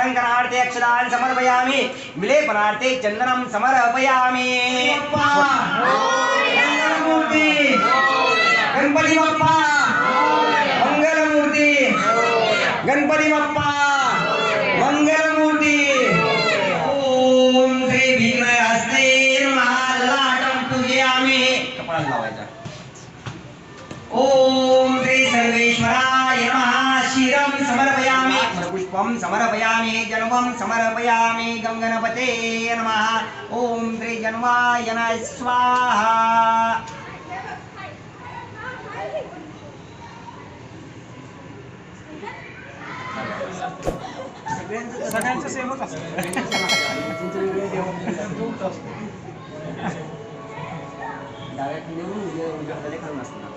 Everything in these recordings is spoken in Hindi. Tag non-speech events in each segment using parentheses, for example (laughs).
अलङ्कनार्थे अक्षराणि समर्पयामि विलेपनार्थे चन्दनं समर्पयामि त्वं समर्पयामि जन्मं समर्पयामि गङ्गणपते नमः। ॐ त्रिजन्माय न स्वाहा। सगळ्यांचं सेमच असतं. डायरेक्ट नेऊन उद्या उद्या खाली खाऊन असणार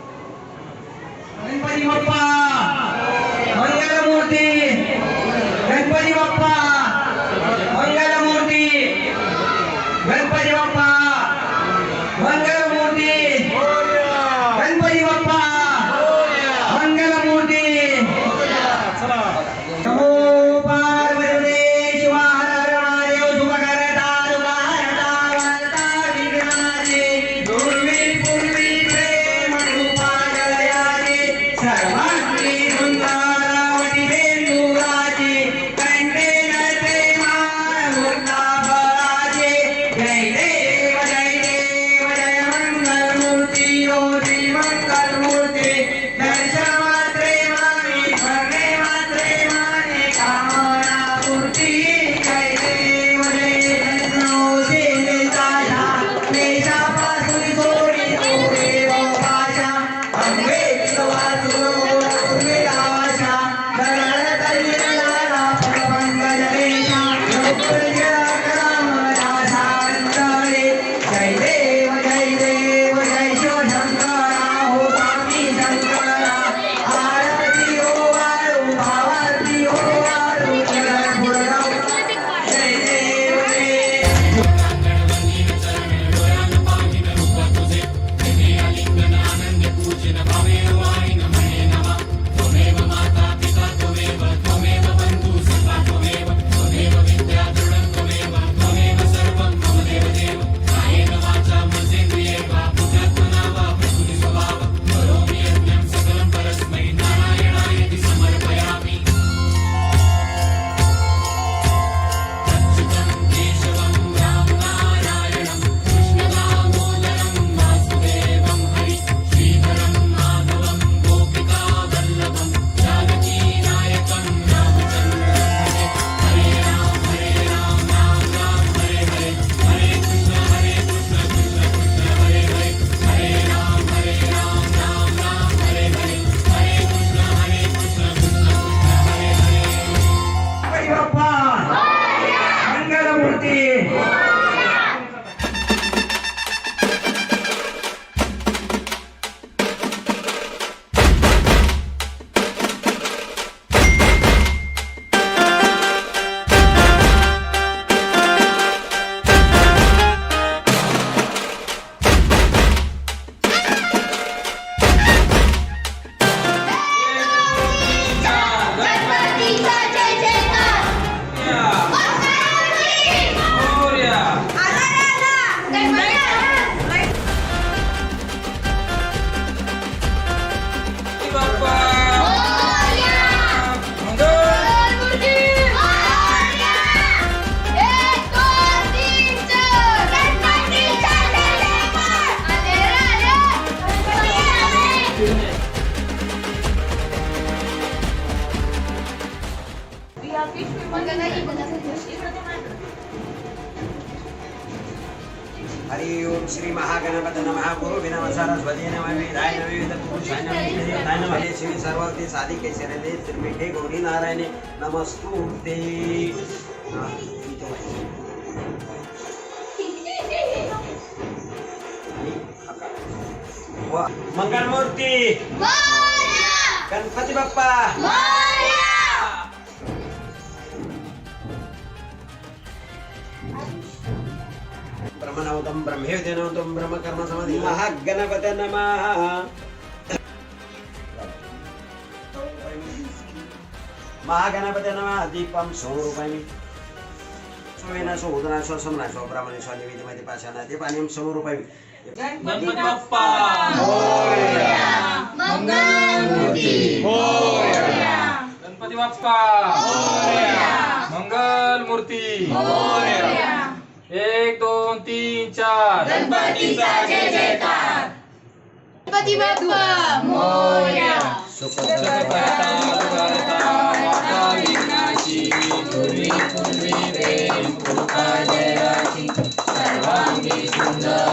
हरि ओम श्री महागणपत नम। गुरु विनम सरस्वती नम। विधाय नम। विधाय नम। हे श्री सर्वती त्रिपीठे गौरी नमस्तु ते (laughs) गणपति बाप्पा। ब्रह्मनवतं ब्रह्मेदनवतं ब्रह्मकर्मसमधि महागणपत नमः महागणपत नमः दीपं स्वरूपमि। स्वेन स्वोदना स्वसमना स्वब्राह्मणे स्वनिवेदिमति पाशाना दीपानिं स्वरूपमि। गणपतप्पा मोरया। मंगलमूर्ती मोरया गणपती बाप्पा मोरया। मंगलमूर्ती। मोरया। एक दोन तीन चार. गणपतीचा जय जयकार. गणपती बाप्पा मोरया. सुखकर्ता दुर्गार्ता माता विघ्नाची पूर्वी पूर्वी प्रेम कृपा जयाची सर्वांगी सुंदर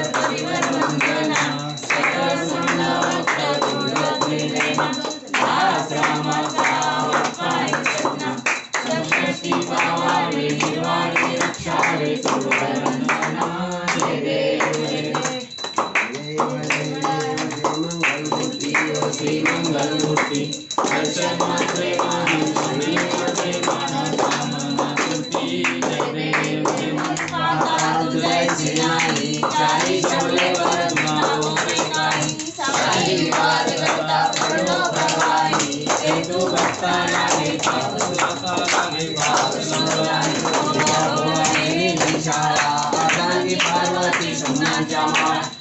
श्री मंगलमूर्ती दर्शन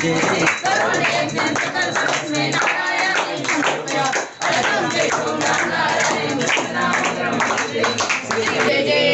Jai Jai